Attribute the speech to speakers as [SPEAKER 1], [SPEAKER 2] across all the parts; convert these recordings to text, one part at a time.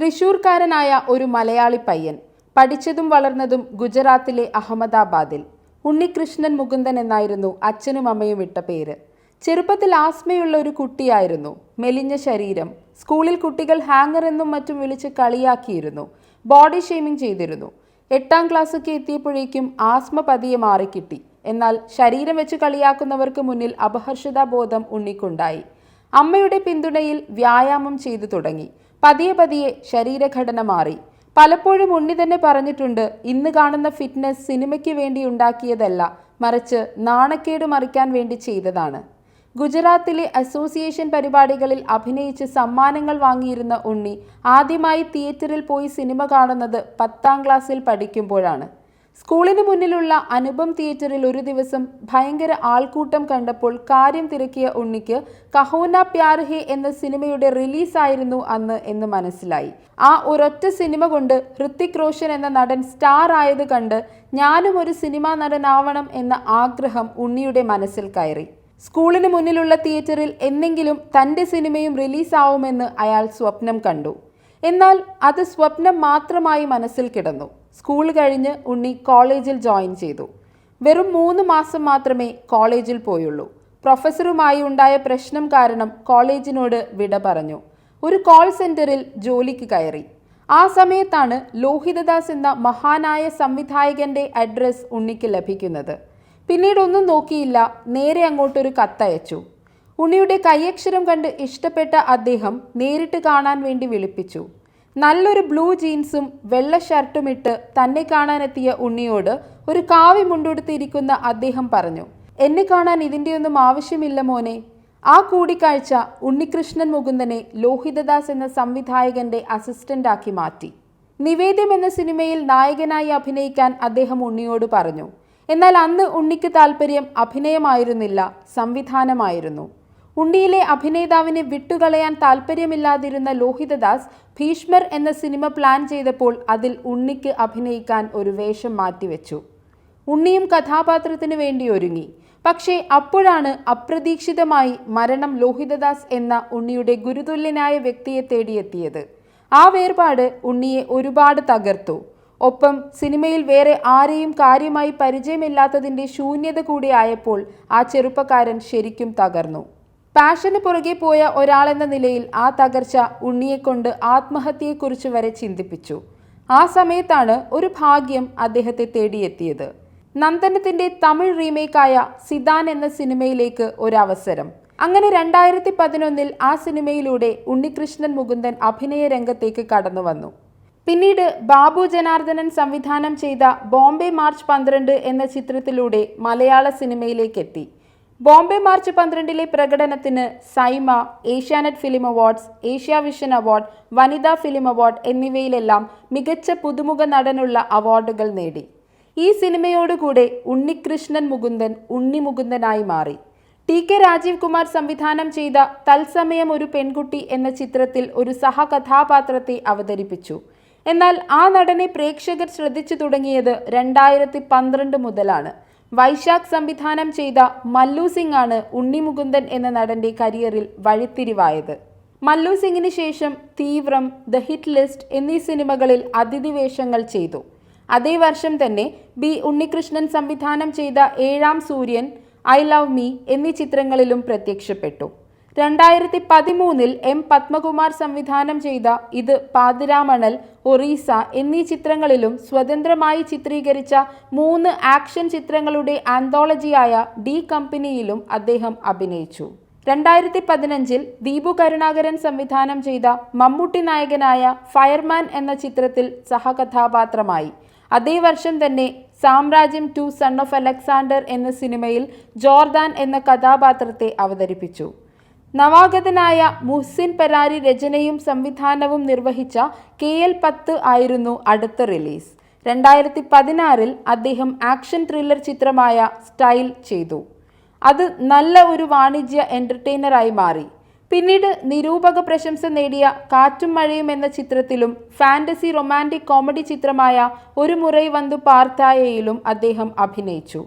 [SPEAKER 1] തൃശൂർക്കാരനായ ഒരു മലയാളി പയ്യൻ പഠിച്ചതും വളർന്നതും ഗുജറാത്തിലെ അഹമ്മദാബാദിൽ. ഉണ്ണികൃഷ്ണൻ മുകുന്ദൻ എന്നായിരുന്നു അച്ഛനും അമ്മയും ഇട്ട പേര്. ചെറുപ്പത്തിൽ ആസ്മയുള്ള ഒരു കുട്ടിയായിരുന്നു. മെലിഞ്ഞ ശരീരം സ്കൂളിൽ കുട്ടികൾ ഹാങ്ങർ എന്നും മറ്റും വിളിച്ച് കളിയാക്കിയിരുന്നു. ബോഡി ഷെയ്മിംഗ് ചെയ്തിരുന്നു. എട്ടാം ക്ലാസ്സൊക്കെ എത്തിയപ്പോഴേക്കും ആസ്മ പതിയെ മാറിക്കിട്ടി. എന്നാൽ ശരീരം വെച്ച് കളിയാക്കുന്നവർക്ക് മുന്നിൽ അപഹർഷതാബോധം ഉണ്ണിക്കുണ്ടായി. അമ്മയുടെ പിന്തുണയിൽ വ്യായാമം ചെയ്തു തുടങ്ങി. പതിയെ പതിയെ ശരീരഘടന മാറി. പലപ്പോഴും ഉണ്ണി തന്നെ പറഞ്ഞിട്ടുണ്ട് ഇന്ന് കാണുന്ന ഫിറ്റ്നസ് സിനിമയ്ക്ക് വേണ്ടി ഉണ്ടാക്കിയതല്ല മറിച്ച് നാണക്കേട് മറിക്കാൻ വേണ്ടി ചെയ്തതാണ്. ഗുജറാത്തിലെ അസോസിയേഷൻ പരിപാടികളിൽ അഭിനയിച്ച് സമ്മാനങ്ങൾ വാങ്ങിയിരുന്ന ഉണ്ണി ആദ്യമായി തിയേറ്ററിൽ പോയി സിനിമ കാണുന്നത് പത്താം ക്ലാസ്സിൽ പഠിക്കുമ്പോഴാണ്. സ്കൂളിന് മുന്നിലുള്ള അനുപം തിയേറ്ററിൽ ഒരു ദിവസം ഭയങ്കര ആൾക്കൂട്ടം കണ്ടപ്പോൾ കാര്യം തിരക്കിയ ഉണ്ണിക്ക് കഹോന പ്യാർ ഹെ എന്ന സിനിമയുടെ റിലീസായിരുന്നു അന്ന് എന്ന് മനസ്സിലായി. ആ ഒരൊറ്റ സിനിമ കൊണ്ട് ഹൃത്തിക് റോഷൻ എന്ന നടൻ സ്റ്റാർ ആയത് കണ്ട് ഞാനും ഒരു സിനിമാ നടനാവണം എന്ന ആഗ്രഹം ഉണ്ണിയുടെ മനസ്സിൽ കയറി. സ്കൂളിന് മുന്നിലുള്ള തിയേറ്ററിൽ എന്നെങ്കിലും തന്റെ സിനിമയും റിലീസാവുമെന്ന് അയാൾ സ്വപ്നം കണ്ടു. എന്നാൽ അത് സ്വപ്നം മാത്രമായി മനസ്സിൽ കിടന്നു. സ്കൂൾ കഴിഞ്ഞ് ഉണ്ണി കോളേജിൽ ജോയിൻ ചെയ്തു. വെറും മൂന്ന് മാസം മാത്രമേ കോളേജിൽ പോയുള്ളൂ. പ്രൊഫസറുമായി ഉണ്ടായ പ്രശ്നം കാരണം കോളേജിനോട് വിട പറഞ്ഞു. ഒരു കോൾ സെന്ററിൽ ജോലിക്ക് കയറി. ആ സമയത്താണ് ലോഹിതദാസ് എന്ന മഹാനായ സംവിധായകന്റെ അഡ്രസ് ഉണ്ണിക്ക് ലഭിക്കുന്നത്. പിന്നീട് ഒന്നും നോക്കിയില്ല നേരെ അങ്ങോട്ടൊരു കത്തയച്ചു. ഉണ്ണിയുടെ കൈയക്ഷരം കണ്ട് ഇഷ്ടപ്പെട്ട അദ്ദേഹം നേരിട്ട് കാണാൻ വേണ്ടി വിളിപ്പിച്ചു. നല്ലൊരു ബ്ലൂ ജീൻസും വെള്ള ഷർട്ടും ഇട്ട് തന്നെ കാണാനെത്തിയ ഉണ്ണിയോട് ഒരു കാവി മുണ്ടുടുത്തിരിക്കുന്ന അദ്ദേഹം പറഞ്ഞു എന്നെ കാണാൻ ഇതിന്റെയൊന്നും ആവശ്യമില്ല മോനെ. ആ കൂടിക്കാഴ്ച ഉണ്ണികൃഷ്ണൻ മുകുന്ദനെ ലോഹിതദാസ് എന്ന സംവിധായകന്റെ അസിസ്റ്റന്റാക്കി മാറ്റി. നിവേദ്യം എന്ന സിനിമയിൽ നായകനായി അഭിനയിക്കാൻ അദ്ദേഹം ഉണ്ണിയോട് പറഞ്ഞു. എന്നാൽ അന്ന് ഉണ്ണിക്ക് താല്പര്യം അഭിനയമായിരുന്നില്ല സംവിധാനമായിരുന്നു. ഉണ്ണിയിലെ അഭിനേതാവിനെ വിട്ടുകളയാൻ താല്പര്യമില്ലാതിരുന്ന ലോഹിതദാസ് ഭീഷ്മർ എന്ന സിനിമ പ്ലാൻ ചെയ്തപ്പോൾ അതിൽ ഉണ്ണിക്ക് അഭിനയിക്കാൻ ഒരു വേഷം മാറ്റിവെച്ചു. ഉണ്ണിയും കഥാപാത്രത്തിനു വേണ്ടി ഒരുങ്ങി. പക്ഷേ അപ്പോഴാണ് അപ്രതീക്ഷിതമായി മരണം ലോഹിതദാസ് എന്ന ഉണ്ണിയുടെ ഗുരുതുല്യനായ വ്യക്തിയെ തേടിയെത്തിയത്. ആ വേർപാട് ഉണ്ണിയെ ഒരുപാട് തകർത്തു. ഒപ്പം സിനിമയിൽ വേറെ ആരെയും കാര്യമായി പരിചയമില്ലാത്തതിന്റെ ശൂന്യത കൂടിയായപ്പോൾ ആ ചെറുപ്പക്കാരൻ ശരിക്കും തകർന്നു. പാഷന് പുറകെ പോയ ഒരാളെന്ന നിലയിൽ ആ തകർച്ച ഉണ്ണിയെക്കൊണ്ട് ആത്മഹത്യയെക്കുറിച്ച് വരെ ചിന്തിപ്പിച്ചു. ആ സമയത്താണ് ഒരു ഭാഗ്യം അദ്ദേഹത്തെ തേടിയെത്തിയത്. നന്ദനത്തിന്റെ തമിഴ് റീമേക്കായ സിദാൻ എന്ന സിനിമയിലേക്ക് ഒരവസരം. അങ്ങനെ രണ്ടായിരത്തി പതിനൊന്നിൽ ആ സിനിമയിലൂടെ ഉണ്ണികൃഷ്ണൻ മുകുന്ദൻ അഭിനയ രംഗത്തേക്ക് കടന്നു വന്നു. പിന്നീട് ബാബു ജനാർദ്ദനൻ സംവിധാനം ചെയ്ത ബോംബെ മാർച്ച് പന്ത്രണ്ട് എന്ന ചിത്രത്തിലൂടെ മലയാള സിനിമയിലേക്കെത്തി. ബോംബെ മാർച്ച് പന്ത്രണ്ടിലെ പ്രകടനത്തിന് SIIMA Asianet film awards Asia vision award Vanitha film award എന്നിവയിലെല്ലാം മികച്ച പുതുമുഖ നടനുള്ള അവാർഡുകൾ നേടി. ഈ സിനിമയോടുകൂടെ ഉണ്ണികൃഷ്ണൻ മുകുന്ദൻ ഉണ്ണി മുകുന്ദനായി മാറി. ടി കെ രാജീവ് കുമാർ സംവിധാനം ചെയ്ത തത്സമയം ഒരു പെൺകുട്ടി എന്ന ചിത്രത്തിൽ ഒരു സഹകഥാപാത്രത്തെ അവതരിപ്പിച്ചു. എന്നാൽ ആ നടനെ പ്രേക്ഷകർ ശ്രദ്ധിച്ചു തുടങ്ങിയത് രണ്ടായിരത്തി പന്ത്രണ്ട് മുതലാണ്. വൈശാഖ് സംവിധാനം ചെയ്ത മല്ലു സിംഗ് ആണ് ഉണ്ണി മുകുന്ദൻ എന്ന നടന്റെ കരിയറിൽ വഴിത്തിരിവായത്. മല്ലു സിംഗിന് ശേഷം തീവ്രം ദ ഹിറ്റ് ലിസ്റ്റ് എന്നീ സിനിമകളിൽ അതിഥി വേഷങ്ങൾ ചെയ്തു. അതേ വർഷം തന്നെ ബി ഉണ്ണികൃഷ്ണൻ സംവിധാനം ചെയ്ത ഏഴാം സൂര്യൻ ഐ ലവ് മീ എന്നീ ചിത്രങ്ങളിലും പ്രത്യക്ഷപ്പെട്ടു. രണ്ടായിരത്തി പതിമൂന്നിൽ എം പത്മകുമാർ സംവിധാനം ചെയ്ത ഇത് പാതിരാമണൽ ഒറീസ എന്നീ ചിത്രങ്ങളിലും സ്വതന്ത്രമായി ചിത്രീകരിച്ച മൂന്ന് ആക്ഷൻ ചിത്രങ്ങളുടെ ആന്തോളജിയായ ഡി കമ്പനിയിലും അദ്ദേഹം അഭിനയിച്ചു. രണ്ടായിരത്തി പതിനഞ്ചിൽ ദീപു കരുണാകരൻ സംവിധാനം ചെയ്ത മമ്മൂട്ടി നായകനായ ഫയർമാൻ എന്ന ചിത്രത്തിൽ സഹകഥാപാത്രമായി. അതേ വർഷം തന്നെ സാമ്രാജ്യം ടു സൺ ഓഫ് അലക്സാണ്ടർ എന്ന സിനിമയിൽ ജോർദാൻ എന്ന കഥാപാത്രത്തെ അവതരിപ്പിച്ചു. നവാഗതനായ മുഹ്സിൻ പരാരി രചനയും സംവിധാനവും നിർവഹിച്ച കെ എൽ പത്ത് ആയിരുന്നു അടുത്ത റിലീസ്. രണ്ടായിരത്തി പതിനാറിൽ അദ്ദേഹം ആക്ഷൻ ത്രില്ലർ ചിത്രമായ സ്റ്റൈൽ ചെയ്തു. അത് നല്ല ഒരു വാണിജ്യ എന്റർടൈനറായി മാറി. പിന്നീട് നിരൂപക പ്രശംസ നേടിയ കാറ്റും മഴയും എന്ന ചിത്രത്തിലും ഫാന്റസി റൊമാന്റിക് കോമഡി ചിത്രമായ ഒരു മുറൈ വന്തു പാർത്തായയിലും അദ്ദേഹം അഭിനയിച്ചു.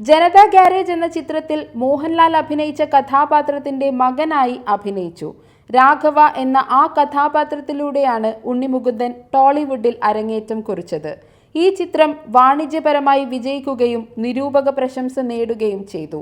[SPEAKER 1] ജനതാ ഗാരേജ് എന്ന ചിത്രത്തിൽ മോഹൻലാൽ അഭിനയിച്ച കഥാപാത്രത്തിന്റെ മകനായി അഭിനയിച്ചു. രാഘവ എന്ന ആ കഥാപാത്രത്തിലൂടെയാണ് ഉണ്ണിമുകുന്ദൻ ടോളിവുഡിൽ അരങ്ങേറ്റം കുറിച്ചത്. ഈ ചിത്രം വാണിജ്യപരമായി വിജയിക്കുകയും നിരൂപക പ്രശംസ നേടുകയും ചെയ്തു.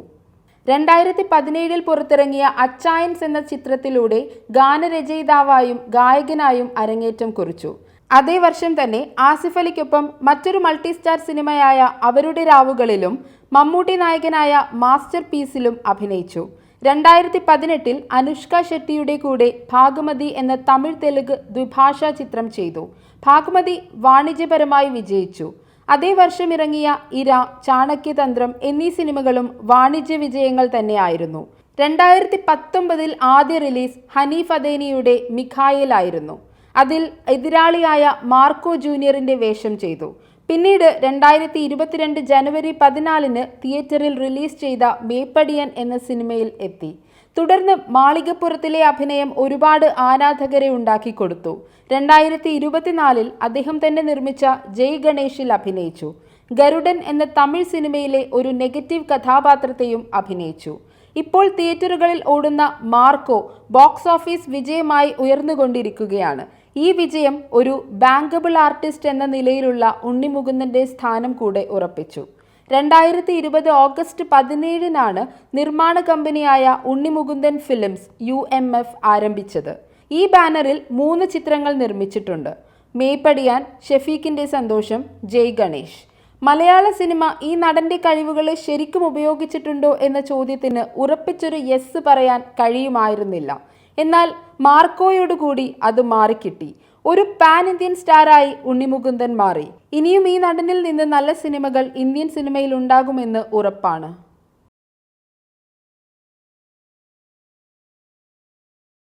[SPEAKER 1] രണ്ടായിരത്തി പതിനേഴിൽ പുറത്തിറങ്ങിയ അച്ചായൻസ് എന്ന ചിത്രത്തിലൂടെ ഗാനരചയിതാവായും ഗായകനായും അരങ്ങേറ്റം കുറിച്ചു. അതേ വർഷം തന്നെ ആസിഫ് അലിക്കൊപ്പം മറ്റൊരു മൾട്ടി സ്റ്റാർ സിനിമയായ അവരുടെ രാവുകളിലും മമ്മൂട്ടി നായകനായ മാസ്റ്റർ പീസിലും അഭിനയിച്ചു. രണ്ടായിരത്തി പതിനെട്ടിൽ അനുഷ്ക ഷെട്ടിയുടെ കൂടെ ഭാഗമതി എന്ന തമിഴ് തെലുഗ് ദ്വിഭാഷാ ചിത്രം ചെയ്തു. ഭാഗമതി വാണിജ്യപരമായി വിജയിച്ചു. അതേ വർഷം ഇറങ്ങിയ ഇര ചാണക്യതന്ത്രം എന്നീ സിനിമകളും വാണിജ്യ വിജയങ്ങൾ തന്നെയായിരുന്നു. രണ്ടായിരത്തി പത്തൊമ്പതിൽ ആദ്യ റിലീസ് ഹനീഫ് അദേനിയുടെ മിഖായിലായിരുന്നു. അതിൽ എതിരാളിയായ മാർക്കോ ജൂനിയറിന്റെ വേഷം ചെയ്തു. പിന്നീട് രണ്ടായിരത്തി ഇരുപത്തിരണ്ട് ജനുവരി പതിനാലിന് തിയേറ്ററിൽ റിലീസ് ചെയ്ത മേപ്പടിയൻ എന്ന സിനിമയിൽ എത്തി. തുടർന്ന് മാളികപ്പുറത്തിലെ അഭിനയം ഒരുപാട് ആരാധകരെ ഉണ്ടാക്കി കൊടുത്തു. രണ്ടായിരത്തി ഇരുപത്തിനാലിൽ അദ്ദേഹം തന്നെ നിർമ്മിച്ച ജയ് ഗണേഷിൽ അഭിനയിച്ചു. ഗരുഡൻ എന്ന തമിഴ് സിനിമയിലെ ഒരു നെഗറ്റീവ് കഥാപാത്രത്തെയും അഭിനയിച്ചു. ഇപ്പോൾ തിയേറ്ററുകളിൽ ഓടുന്ന മാർക്കോ ബോക്സ് ഓഫീസ് വിജയമായി ഉയർന്നുകൊണ്ടിരിക്കുകയാണ്. ഈ വിജയം ഒരു ബാങ്കബിൾ ആർട്ടിസ്റ്റ് എന്ന നിലയിലുള്ള ഉണ്ണിമുകുന്ദന്റെ സ്ഥാനം കൂടെ ഉറപ്പിച്ചു. രണ്ടായിരത്തി ഇരുപത് ഓഗസ്റ്റ് പതിനേഴിനാണ് നിർമ്മാണ കമ്പനിയായ Unni Mukundan films U M F ആരംഭിച്ചത്. ഈ ബാനറിൽ മൂന്ന് ചിത്രങ്ങൾ നിർമ്മിച്ചിട്ടുണ്ട്. മേപ്പടിയാൻ ഷെഫീഖിന്റെ സന്തോഷം ജയ് ഗണേഷ്. മലയാള സിനിമ ഈ നടന്റെ കഴിവുകളെ ശരിക്കും ഉപയോഗിച്ചിട്ടുണ്ടോ എന്ന ചോദ്യത്തിന് ഉറപ്പിച്ചൊരു യെസ് പറയാൻ കഴിയുമായിരുന്നില്ല. എന്നാൽ മാർക്കോയോടുകൂടി അത് മാറിക്കിട്ടി. ഒരു പാൻ ഇന്ത്യൻ സ്റ്റാറായി ഉണ്ണിമുകുന്ദൻ മാറി. ഇനിയും ഈ നടനിൽ നിന്ന് നല്ല സിനിമകൾ ഇന്ത്യൻ സിനിമയിൽ ഉണ്ടാകുമെന്ന് ഉറപ്പാണ്.